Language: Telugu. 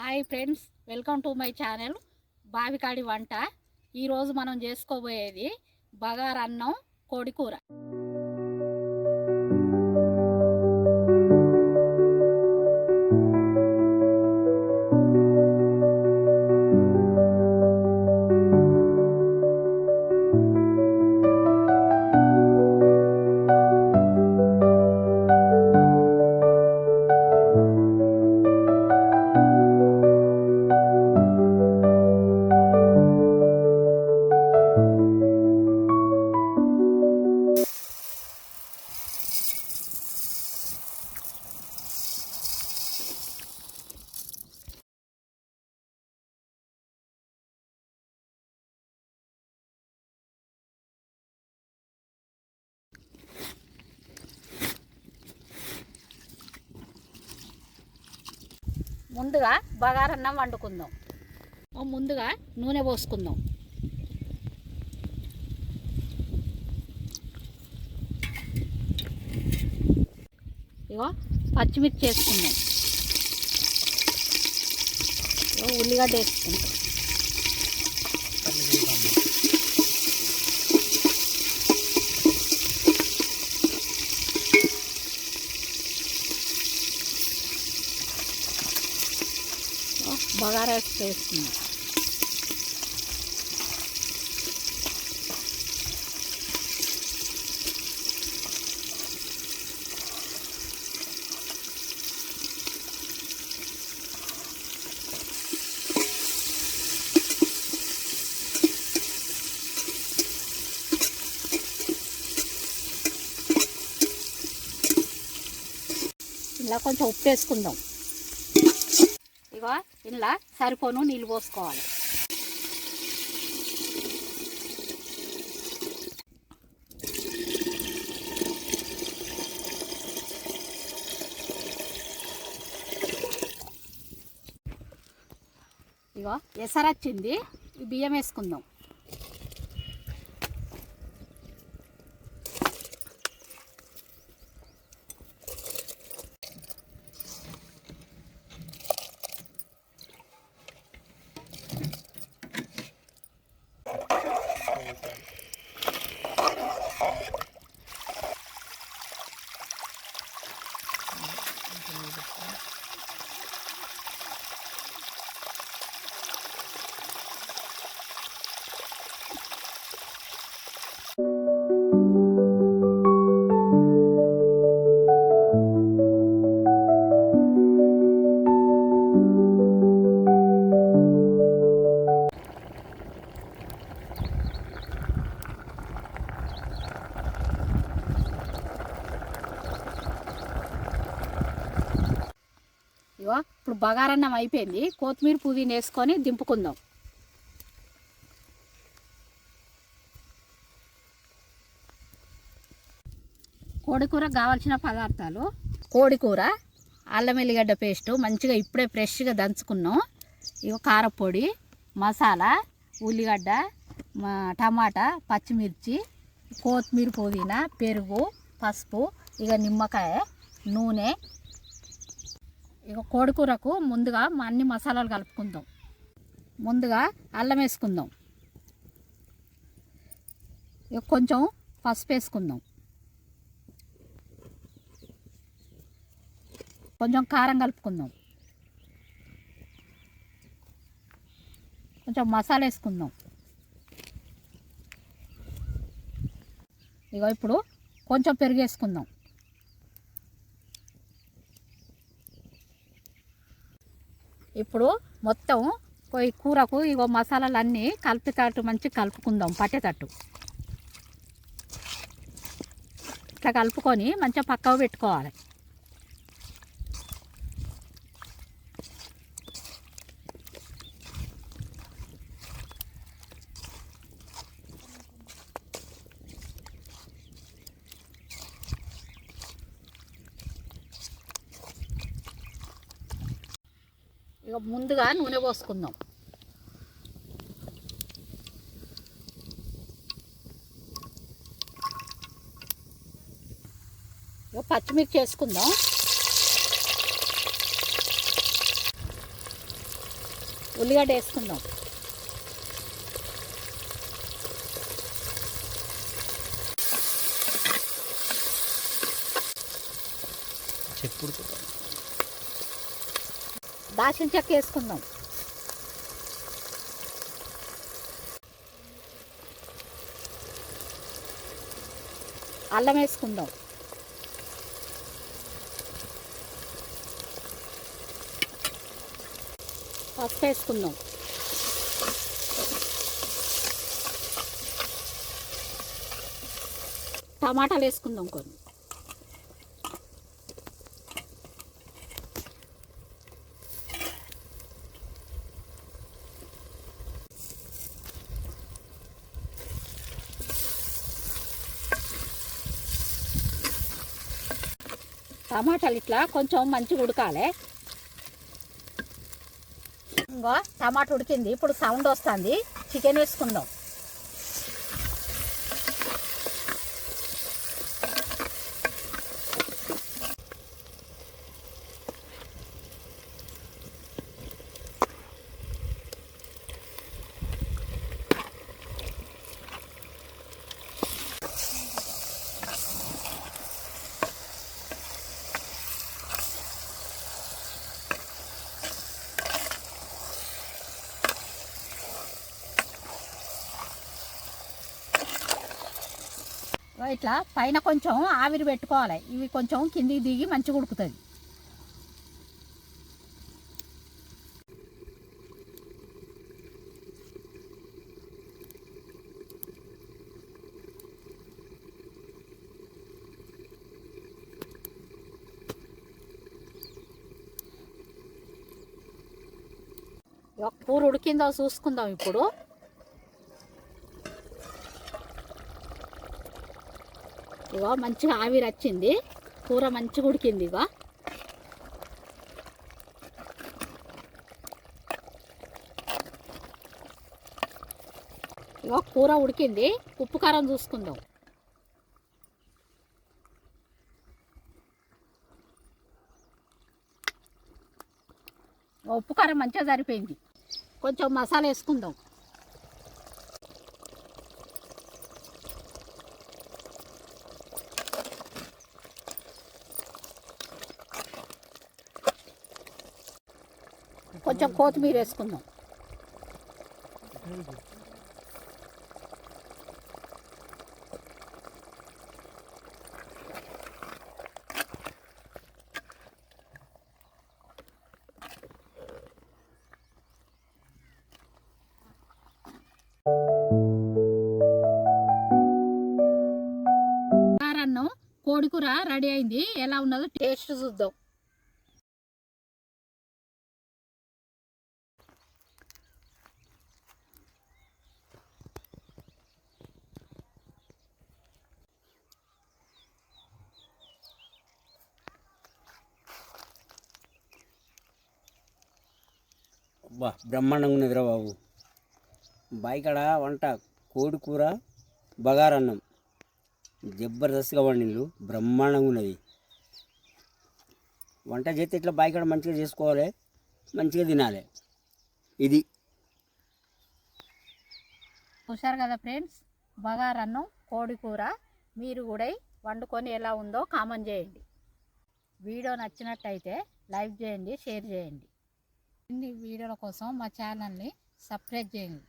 Hi friends welcome to my channel బావికాడి వంట. ఈరోజు మనం చేసుకోబోయేది బగారన్నం కోడి ముందుగా బగారన్నం వండుకుందాం. ముందుగా నూనె పోసుకుందాం. ఇగో పచ్చిమిర్చి వేసుకుందాం. ఇగో ఉల్లిగడ్డ వేసుకుందాం ఇగో బగారా వేసుకుందాం ఇలా కొంచెం ఉప్పు వేసుకుందాం ఇగో ఇలా సరిపోను నీళ్ళు పోసుకోవాలి. ఇగో ఎసరొచ్చింది. ఈ బియ్యం వేసుకుందాం. ఇగో ఇప్పుడు బగారన్నం అయిపోయింది. కొత్తిమీర పుదీనా వేసుకొని దింపుకుందాం. కోడికూర కావాల్సిన పదార్థాలు. కోడికూర అల్లం ఎల్లిగడ్డ పేస్టు మంచిగా ఇప్పుడే ఫ్రెష్గా దంచుకున్నాం. ఇగో కారపొడి మసాలా ఉల్లిగడ్డ మా- టమాటా పచ్చిమిర్చి కొత్తిమీర పుదీనా పెరుగు పసుపు ఇక నిమ్మకాయ నూనె ఇక కోడికూరకు ముందుగా మా అన్ని మసాలాలు కలుపుకుందాం. ముందుగా అల్లం వేసుకుందాం. ఇక కొంచెం పసుపు వేసుకుందాం. కొంచెం కారం కలుపుకుందాం. కొంచెం మసాలా వేసుకుందాం. ఇగో ఇప్పుడు కొంచెం పెరుగు వేసుకుందాం. ఇప్పుడు మొత్తం ఈ కూరకు ఇగో మసాలాలన్నీ కలిపేటట్టు మంచి కలుపుకుందాం పట్టేటట్టు. ఇట్లా కలుపుకొని మంచిగా పక్కకు పెట్టుకోవాలి. ఇక ముందుగా నూనె పోసుకుందాం. ఇక పచ్చిమిర్చి వేసుకుందాం. ఉల్లిగడ్డ వేసుకుందాం. చెప్పుడు దాచిన చెక్క వేసుకుందాం. అల్లం వేసుకుందాం. పసుపు వేసుకుందాం. టమాటాలు వేసుకుందాం కొన్ని. టమాటాలు ఇట్లా కొంచెం మంచిగా ఉడకాలి. ఇంకో టమాటా ఉడికింది. ఇప్పుడు సౌండ్ వస్తుంది. చికెన్ వేసుకుందాం. ఇట్లా పైన కొంచెం ఆవిరి పెట్టుకోవాలి. ఇవి కొంచెం కిందికి దిగి మంచిగా ఉడుకుతుంది ఇగో కూర ఉడికిందో చూసుకుందాం ఇప్పుడు. ఇగో మంచిగా ఆవిరి వచ్చింది కూర మంచిగా ఉడికింది ఇగో ఇగో కూర ఉడికింది. ఉప్పు కారం చూసుకుందాం. ఉప్పు కారం మంచిగా సరిపోయింది. కొంచెం మసాలా వేసుకుందాం. కొంచెం కొత్తిమీర వేసుకుందాం. కోడికూర రెడీ అయింది. ఎలా ఉన్నదో టేస్ట్ చూద్దాం. అబ్బా బ్రహ్మాండంగా ఉన్నదిరా బాబు. బాయికాడ వంట కోడి కూర బగారన్నం జబర్దస్త్గా వండిళ్ళు బ్రహ్మాండంగా ఉన్నది. వంట చేస్తే ఇట్లా బాయికాడ మంచిగా చేసుకోవాలి మంచిగా తినాలి. ఇది. చూశారు కదా ఫ్రెండ్స్? బగారన్నం కోడి కూర మీరు కూడా వండుకొని ఎలా ఉందో కామెంట్ చేయండి. వీడియో నచ్చినట్టయితే లైక్ చేయండి షేర్ చేయండి. ఇన్ని వీడియోల కోసం మా ఛానల్ని సబ్స్క్రైబ్ చేయండి.